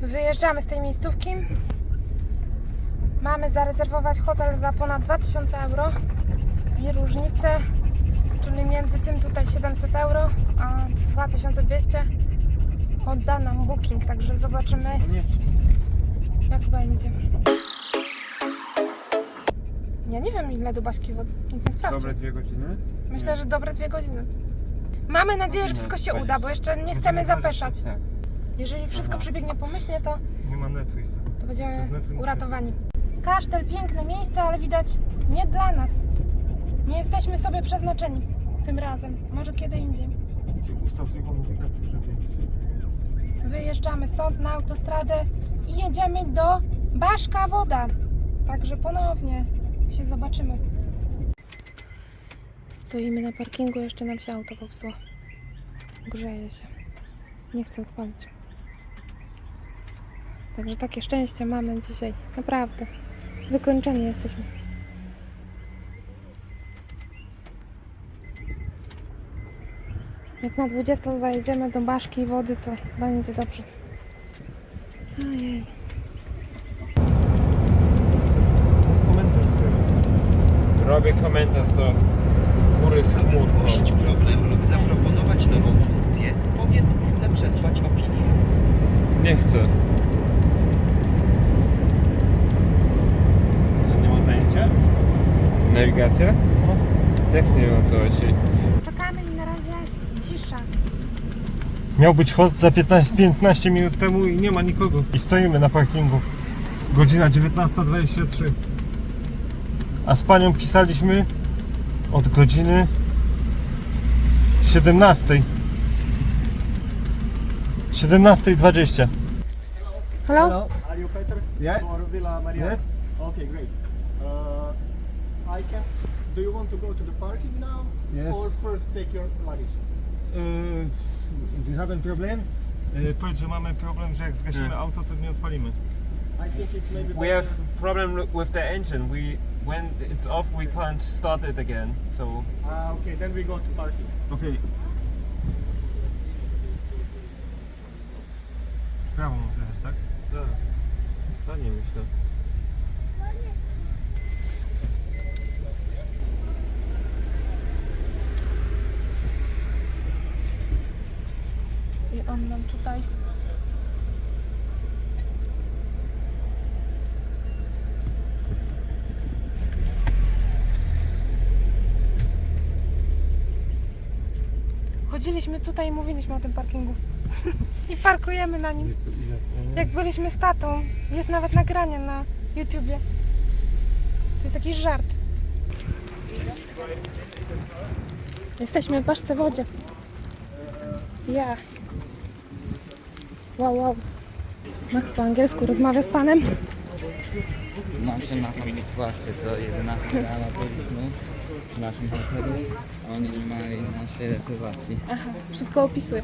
Wyjeżdżamy z tej miejscówki. Mamy zarezerwować hotel za ponad 2000 euro i różnicę, czyli między tym tutaj 700 euro a 2200 odda nam booking, także zobaczymy jak będzie. Ja nie wiem ile do Baśki wody, nikt nie sprawdził. Dobre dwie godziny? Myślę, że dobre dwie godziny. Mamy nadzieję, że wszystko się uda, bo jeszcze nie chcemy zapeszać. Jeżeli wszystko Aha. przebiegnie pomyślnie, to Nie ma Netflixa. to będziemy znaczy- uratowani. Kasztel, piękne miejsce, ale widać nie dla nas. Nie jesteśmy sobie przeznaczeni tym razem. Może kiedy indziej. Czy ustaw tej komunikacji, żeby... Wyjeżdżamy stąd na autostradę i jedziemy do Baszka Woda. Także ponownie się zobaczymy. Stoimy na parkingu, jeszcze nam się auto popsuło. Grzeje się. Nie chcę odpalić. Także takie szczęście mamy dzisiaj. Naprawdę. Wykończeni jesteśmy. Jak na 20 zajedziemy do Baszki i Wody, to będzie dobrze. Ojej. Robię komentarz do góry z chmur. Nawigacja? No. Też nie wiem o co chodzi. Czekamy i na razie cisza. Miał być host za 15, 15 minut temu i nie ma nikogo. I stoimy na parkingu. Godzina 19.23. A z panią pisaliśmy od godziny 17. 17.20. Hello? Are you Peter? Yes. For Villa Maria? Yes. Okay, great. Uh, I can. Do you want to go to the parking now? Yes. Or first take your luggage? Yy, żaden problem? Yy, powiedz, że mamy problem, że jak zgasimy Nie. auto, to nie odpalimy. I think it's maybe. We better- have problem with the engine. We when it's off, we can't start it again. So Ah, okay, then we go to parking. Okej. Prawo muszę jechać, tak? tak, to nie myślę. I tutaj. Chodziliśmy tutaj i mówiliśmy o tym parkingu. I parkujemy na nim. Jak byliśmy z tatą. Jest nawet nagranie na YouTubie. To jest jakiś żart. Jesteśmy w Baszce Wodzie. Ja. Wow, wow. Max po angielsku rozmawia z panem. Nasze na sytuację, co 11 rano byliśmy w naszym hotelu, oni nie mieli naszej rezerwacji. Aha, wszystko opisuje.